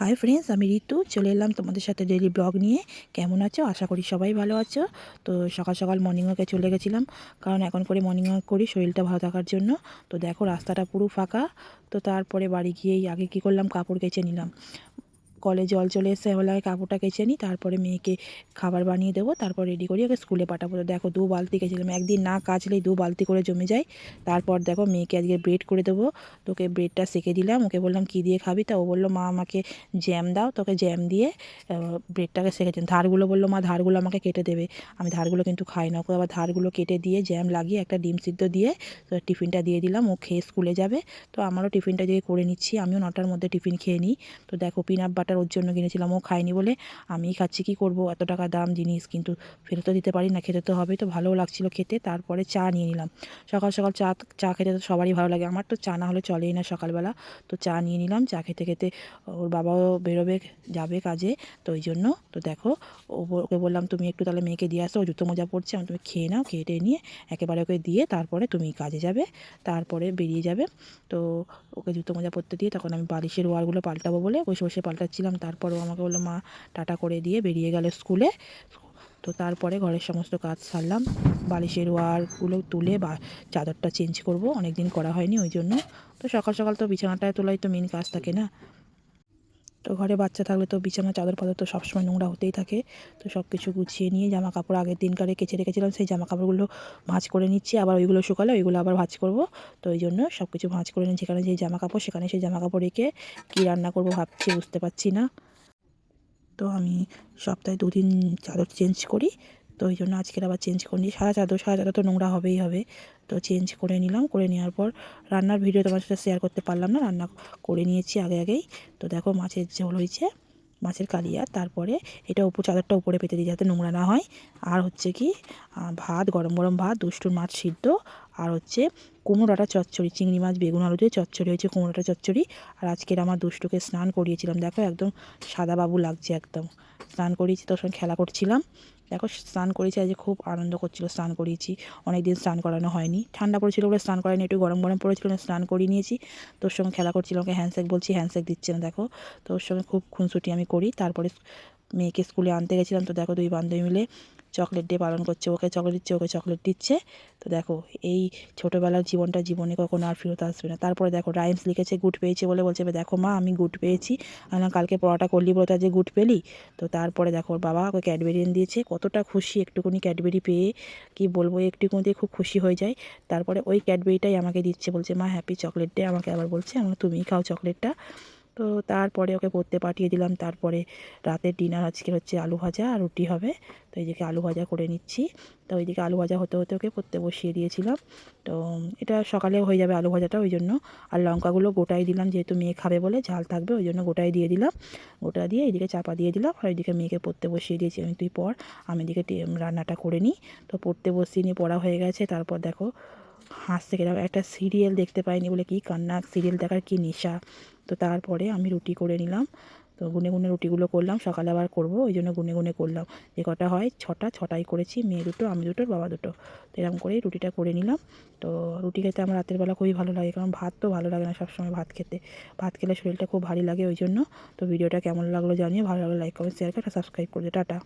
Hi friends আমি ঋতু। চলে এলাম তোমাদের সাথে ডেলি ব্লগ নিয়ে। কেমন আছো? আশা করি সবাই ভালো আছো। তো সকাল সকাল মর্নিং ওয়াকে চলে গেছিলাম। কারণ এখন করে মর্নিং ওয়াক করি, শরীরটা ভালো থাকার জন্য। তো দেখো রাস্তাটা পুরো ফাঁকা। তো তারপরে বাড়ি গিয়েই আগে কি করলাম? কাপড় কেচে নিলাম। কলে জল চলে এসে আগে কাপড়টা কেচে নিই, তারপরে মেয়েকে খাবার বানিয়ে দেবো, তারপর রেডি করি, ওকে স্কুলে পাঠাবো। দেখো দু বালতি কেচেছিলাম, একদিন না কাচলেই দু বালতি করে জমে যায়। তারপর দেখো মেয়েকে আজকে ব্রেড করে দেবো, তোকে ব্রেডটা সেকে দিলাম, ওকে বললাম, কী দিয়ে খাবি? তা ও বলল, মা, আমাকে জ্যাম দাও, তোকে জ্যাম দিয়ে ব্রেডটাকে সেকেছেন ধারগুলো বলল, মা, ধারগুলো আমাকে কেটে দেবে। আমি ধারগুলো কিন্তু খাই না, ওকে আবার ধারগুলো কেটে দিয়ে জ্যাম লাগিয়ে একটা ডিম সিদ্ধ দিয়ে, তো টিফিনটা দিয়ে দিলাম, ও খেয়ে স্কুলে যাবে। তো আমারও টিফিনটা দিয়ে করে নিচ্ছি, আমিও নটার মধ্যে টিফিন খেয়ে নিই। তো দেখো পিনাট বাটার ওর জন্য কিনেছিলাম। ও খায়নি বলে আমি খাচ্ছি, কি করব? এত টাকা দাম জিনিস কিন্তু ফেরত তো দিতে পারি না, খেতে তো হবে। তো ভালোও লাগছিল খেতে, তারপরে চা নিয়ে নিলাম। সকাল সকাল চা চা খেতে তো সবারই ভালো লাগে। আমার তো চা না হলে চলেই না সকালবেলা। তো চা নিয়ে নিলাম, চা খেতে খেতে ওর বাবাও বেরোবে যাবে কাজে, তো ওই জন্য তো দেখো ওকে বললাম, তুমি একটু তাহলে মেয়েকে দিয়ে আসো, ও জুতো মোজা পড়ছে আমি তুমি খেয়ে নাও, খেয়ে টেয়ে নিয়ে একেবারে ওকে দিয়ে তারপরে তুমি কাজে যাবে, তারপরে বেরিয়ে যাবে। তো ওকে জুতো মোজা পড়তে দিয়ে তখন আমি বালিশের ওয়ারগুলো পাল্টাবো বলে, বসে বসে পাল্টাচ্ছিলাম তারপর তারপরেও আমাকে বলল, মা, টাটা করে দিয়ে বেরিয়ে গেল স্কুলে। তো তারপরে ঘরের সমস্ত কাজ সারলাম। বালিশের ওয়ারগুলো তুলে বা চাদরটা চেঞ্জ করব অনেক দিন করা হয়নি ওই জন্য। তো সকাল সকাল তো বিছানাটায় তোলাই তো মেন কাজ থাকে না। তো ঘরে বাচ্চা থাকলে তো বিছানা চাদর পাদর তো সবসময় নোংরা হতেই থাকে। তো সব কিছু গুছিয়ে নিয়ে জামা কাপড় আগের দিনকারে কেচে রেখেছিলাম, সেই জামা কাপড়গুলো ভাঁজ করে নিচ্ছি। আবার ওইগুলো শুকালে ওইগুলো আবার ভাঁজ করব। তো ওই জন্য সব কিছু ভাঁজ করে নিয়ে যেখানে যেই জামা কাপড় সেখানে সেই জামা কাপড় রেখে কী রান্না করব ভাবছি, বুঝতে পারছি না। তো আমি সপ্তাহে দুদিন চাদর চেঞ্জ করি। তো ওই জন্য আজকের আবার চেঞ্জ করে নিই সারা চাদর সারা চাদর তো নোংরা হবেই হবে। তো চেঞ্জ করে নিলাম, করে নেওয়ার পর রান্নার ভিডিও তোমার সাথে শেয়ার করতে পারলাম না, রান্না করে নিয়েছি আগে আগেই। তো দেখো মাছের ঝোল হয়েছে, মাছের কালিয়া, তারপরে এটা উপর চাদরটা উপরে পেতে দিই যাতে নোংরা না হয়। আর হচ্ছে কি ভাত, গরম গরম ভাত, দুষ্টুর মাছ সিদ্ধ। আর হচ্ছে কুমড়োটা চচ্চড়ি, চিংড়ি মাছ, বেগুন, আলু দিয়ে চচ্চড়ি হয়েছে কুমড়োটা চচ্চড়ি। আর আজকের আমার দুষ্টুকে স্নান করিয়েছিলাম, দেখো একদম সাদা বাবু লাগছে একদম। স্নান করিয়েছি, তোর সঙ্গে খেলা করছিলাম। দেখো স্নান করেছি, আজকে খুব আনন্দ করছিল স্নান করিয়েছি অনেক দিন স্নান করানো হয়নি। ঠান্ডা পড়েছিল বলে স্নান করায়নি, একটু গরম গরম পড়েছিল স্নান করিয়ে নিয়েছি। তোর সঙ্গে খেলা করছিল ওকে হ্যান্ডশেক বলছি হ্যান্ডশেক দিচ্ছে না, দেখো। তোর সঙ্গে খুব খুনসুটি আমি করি, তারপরে মেয়েকে স্কুলে আনতে গেছিলাম, তো দেখো দুই বান্ধবী মিলে চকলেট ডে পালন করছে ওকে চকলেট দিচ্ছে ওকে চকলেট দিচ্ছে। তো দেখো এই ছোটোবেলার জীবনটা জীবনে কখনো আর ফেরত আসবে না। তারপরে দেখো রাইমস লিখেছে গুড পেয়েছে বলে বলছে "এবার দেখো মা আমি গুড পেয়েছি। আমি বললাম, কালকে পড়াটা করলি বলে তো আজকে গুড পেলি? তো তারপরে দেখো ওর বাবা ওকে ক্যাডবেরি এনে দিয়েছে কতটা খুশি একটুকুনি ক্যাডবেরি পেয়ে কি বলব একটুকুনিতে খুব খুশি হয়ে যায়। তারপরে ওই ক্যাডবেরিটাই আমাকে দিচ্ছে বলছে মা হ্যাপি চকলেট ডে আমাকে আবার বলছে আমার তুমিই খাও চকলেটটা তো তারপরে ওকে পড়তে পাঠিয়ে দিলাম। তারপরে রাতের ডিনার আজকে হচ্ছে আলু ভাজা আর রুটি হবে। তো এইদিকে আলু ভাজা করে নিচ্ছি। তো ওইদিকে আলু ভাজা হতে হতে ওকে পড়তে বসিয়ে দিয়েছিলাম। তো এটা সকালেও হয়ে যাবে আলু ভাজাটা ওই জন্য। আর লঙ্কাগুলো গোটাই দিলাম যেহেতু মেয়ে খাবে বলে ঝাল থাকবে ওই জন্য গোটাই দিয়ে দিলাম। গোটা দিয়ে এইদিকে চাপা দিয়ে দিলাম। আর ওইদিকে মেয়েকে পড়তে বসিয়ে দিয়েছি। আমি, তুই পর। আমি এদিকে রান্নাটা করে নিই। তো পড়তে বসিয়ে নিয়ে পড়া হয়ে গেছে। তারপর দেখো হাসতে গেলাম একটা সিরিয়াল দেখতে পাইনি বলে কি কান্না। সিরিয়াল দেখার কি নেশা? তো তারপরে আমি রুটি করে নিলাম। তো গুনে গুনে রুটিগুলো করলাম, সকালে আবার করব, ওই জন্য গুনে গুনে করলাম। যে কটা হয়, ছটা ছটাই করেছি, মেয়ে দুটো, আমি দুটো, বাবা দুটো। তো এরকম করেই রুটিটা করে নিলাম। তো রুটি খেতে আমার রাতের বেলা খুবই ভালো লাগে, কারণ ভাত তো ভালো লাগে না সবসময় ভাত খেতে। ভাত খেলে শরীরটা খুব ভারী লাগে ওই জন্য। তো ভিডিওটা কেমন লাগল জানিয়ে ভালো লাগল লাইক কমেন্ট শেয়ার করে সাবস্ক্রাইব করে টাটা।